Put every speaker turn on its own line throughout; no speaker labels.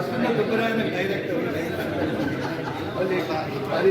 రాష్ట్రంలో దుబ్బరాయన డైరెక్టర్ మరి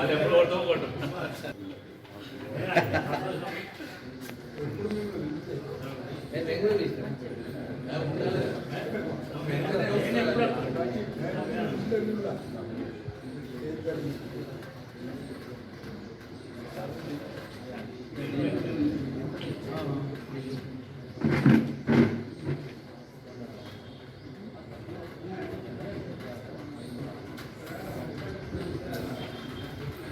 అది ఎప్పుడు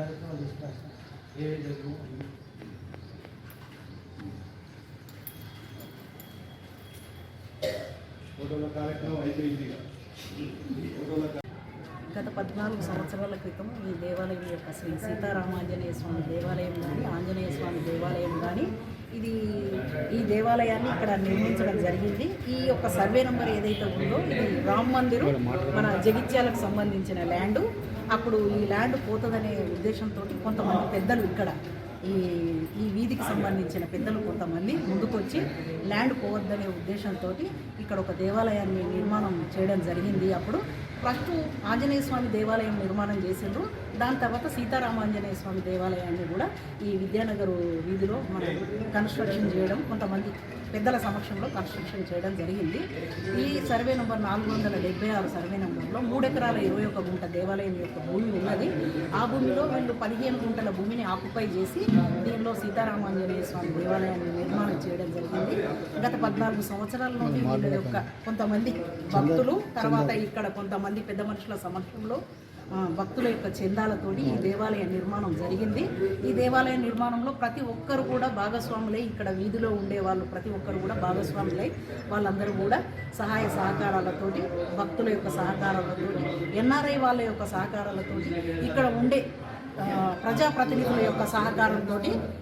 తీస్తాను
ఫోటోల కార్యక్రమం అయిపోయింది
గత పద్నాలుగు సంవత్సరాల క్రితం ఈ దేవాలయం యొక్క శ్రీ సీతారామాంజనేయ స్వామి దేవాలయం కానీ ఆంజనేయ స్వామి దేవాలయం కానీ ఇది ఈ దేవాలయాన్ని ఇక్కడ నిర్మించడం జరిగింది. ఈ యొక్క సర్వే నెంబర్ ఏదైతే ఉందో ఇది రామ్ మందిర్ మన జగిత్యాలకు సంబంధించిన ల్యాండ్. అప్పుడు ఈ ల్యాండ్ పోతుందనే ఉద్దేశంతో కొంతమంది పెద్దలు ఇక్కడ ఈ ఈ వీధికి సంబంధించిన పెద్దలు కొంతమంది ముందుకొచ్చి ల్యాండ్ పోవద్దనే ఉద్దేశంతో ఇక్కడ ఒక దేవాలయాన్ని నిర్మాణం చేయడం జరిగింది. అప్పుడు ఫస్ట్ ఆంజనేయ స్వామి దేవాలయం నిర్మాణం చేసిండ్రు. దాని తర్వాత సీతారామాంజనేయ స్వామి దేవాలయాన్ని కూడా ఈ విద్యానగర్ వీధిలో మనం కన్స్ట్రక్షన్ చేయడం కొంతమంది పెద్దల సమక్షంలో కన్స్ట్రక్షన్ చేయడం జరిగింది. ఈ సర్వే నెంబర్ నాలుగు వందల డెబ్బై ఆరు సర్వే నెంబర్లో మూడు ఎకరాల ఇరవై ఒక గుంట దేవాలయం యొక్క భూమి ఉన్నది. ఆ భూమిలో వీళ్ళు పదిహేను గుంటల భూమిని ఆక్యుపై చేసి దీనిలో సీతారామాంజనేయ స్వామి దేవాలయాన్ని నిర్మాణం చేయడం జరిగింది. గత పద్నాలుగు సంవత్సరాల నుండి వీళ్ళ యొక్క కొంతమంది భక్తులు తర్వాత ఇక్కడ కొంతమంది పెద్ద మనుషుల సమక్షంలో భక్తుల యొక్క చందాలతోటి ఈ దేవాలయ నిర్మాణం జరిగింది. ఈ దేవాలయ నిర్మాణంలో ప్రతి ఒక్కరు కూడా భాగస్వాములై ఇక్కడ వీధిలో ఉండే వాళ్ళు ప్రతి ఒక్కరు కూడా భాగస్వాములై వాళ్ళందరూ కూడా సహాయ సహకారాలతోటి భక్తుల యొక్క సహకారాలతోటి ఎన్ఆర్ఐ వాళ్ళ యొక్క సహకారాలతోటి ఇక్కడ ఉండే ప్రజాప్రతినిధుల యొక్క సహకారంతో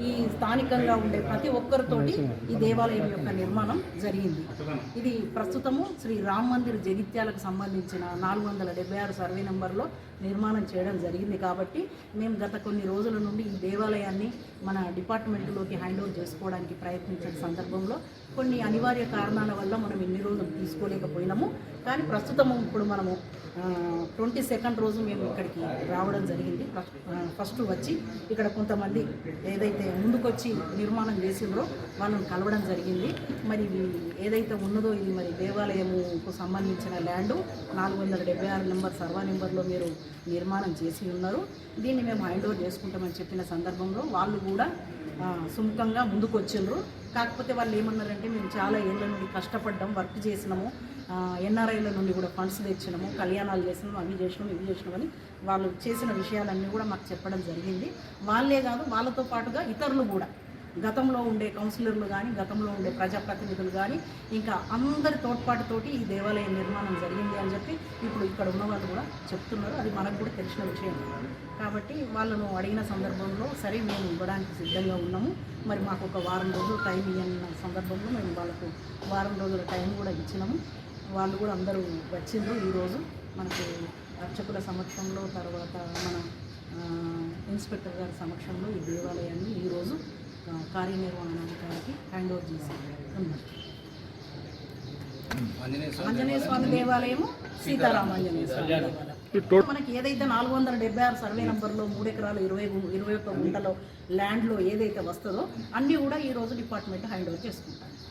ఈ స్థానికంగా ఉండే ప్రతి ఒక్కరితోటి ఈ దేవాలయం యొక్క నిర్మాణం జరిగింది. ఇది ప్రస్తుతము శ్రీ రామ్ మందిర్ జగిత్యాలకు సంబంధించిన నాలుగు వందల డెబ్బై ఆరు సర్వే నెంబర్లో నిర్మాణం చేయడం జరిగింది కాబట్టి మేము గత కొన్ని రోజుల నుండి ఈ దేవాలయాన్ని మన డిపార్ట్మెంట్లోకి హ్యాండ్ ఓవర్ చేసుకోవడానికి ప్రయత్నించిన సందర్భంలో కొన్ని అనివార్య కారణాల వల్ల మనం ఎన్ని రోజులు తీసుకోలేకపోయినాము. కానీ ప్రస్తుతం ఇప్పుడు మనము ట్వంటీ సెకండ్ రోజు మేము ఇక్కడికి రావడం జరిగింది. ఫస్ట్ వచ్చి ఇక్కడ కొంతమంది ఏదైతే ముందుకొచ్చి నిర్మాణం చేసిండ్రో వాళ్ళని కలవడం జరిగింది. మరి ఏదైతే ఉన్నదో ఇది మరి దేవాలయముకు సంబంధించిన ల్యాండ్. నాలుగు వందల డెబ్బై ఆరు నెంబర్ సర్వా నెంబర్లో మీరు నిర్మాణం చేసి ఉన్నారు. దీన్ని మేము హ్యాండ్ ఓవర్ చేసుకుంటామని చెప్పిన సందర్భంలో వాళ్ళు కూడా సుముఖంగా ముందుకు వచ్చిండ్రు కాకపోతే వాళ్ళు ఏమన్నారంటే మేము చాలా ఏళ్ళ నుండి కష్టపడ్డాం వర్క్ చేసినాము ఎన్ఆర్ఐల నుండి కూడా ఫండ్స్ తెచ్చినాము కళ్యాణాలు చేసినాము అవి చేసినాము ఇవి చేసినామని వాళ్ళు చేసిన విషయాలన్నీ కూడా మాకు చెప్పడం జరిగింది. వాళ్ళే కాదు వాళ్ళతో పాటుగా ఇతరులు కూడా. గతంలో ఉండే కౌన్సిలర్లు కానీ గతంలో ఉండే ప్రజాప్రతినిధులు కానీ ఇంకా అందరి తోడ్పాటుతోటి ఈ దేవాలయ నిర్మాణం జరిగింది అని చెప్పి ఇప్పుడు ఇక్కడ ఉన్న వాళ్ళు కూడా చెప్తున్నారు. అది మనకు కూడా తెలిసిన విషయం. కాబట్టి వాళ్ళను అడిగిన సందర్భంలో సరే మేము ఇవ్వడానికి సిద్ధంగా ఉన్నాము. మరి మాకు ఒక వారం రోజులు టైం ఇవ్వన్న సందర్భంలో మేము వాళ్ళకు వారం రోజుల టైం కూడా ఇచ్చినాము. వాళ్ళు కూడా అందరూ వచ్చిండ్రు ఈరోజు. మనకు అర్చకుల సమక్షంలో తర్వాత మన ఇన్స్పెక్టర్ గారి సమక్షంలో ఈ దేవాలయాన్ని ఈరోజు కార్యనిర్వహణాధికారికి హ్యాండ్ ఓవర్ చేసి ఉన్నారు ఆంజనేయ స్వామి దేవాలయము సీతారామాంజనేయ స్వామి దేవాలయం. మనకి ఏదైతే నాలుగు వందల డెబ్బై ఆరు సర్వే నంబర్లో మూడు ఎకరాలు ఇరవై ఇరవై ఒక్క గుంటలో ల్యాండ్లో ఏదైతే వస్తుందో అన్నీ కూడా ఈ రోజు డిపార్ట్మెంట్ హ్యాండ్ ఓవర్ చేసుకుంటారు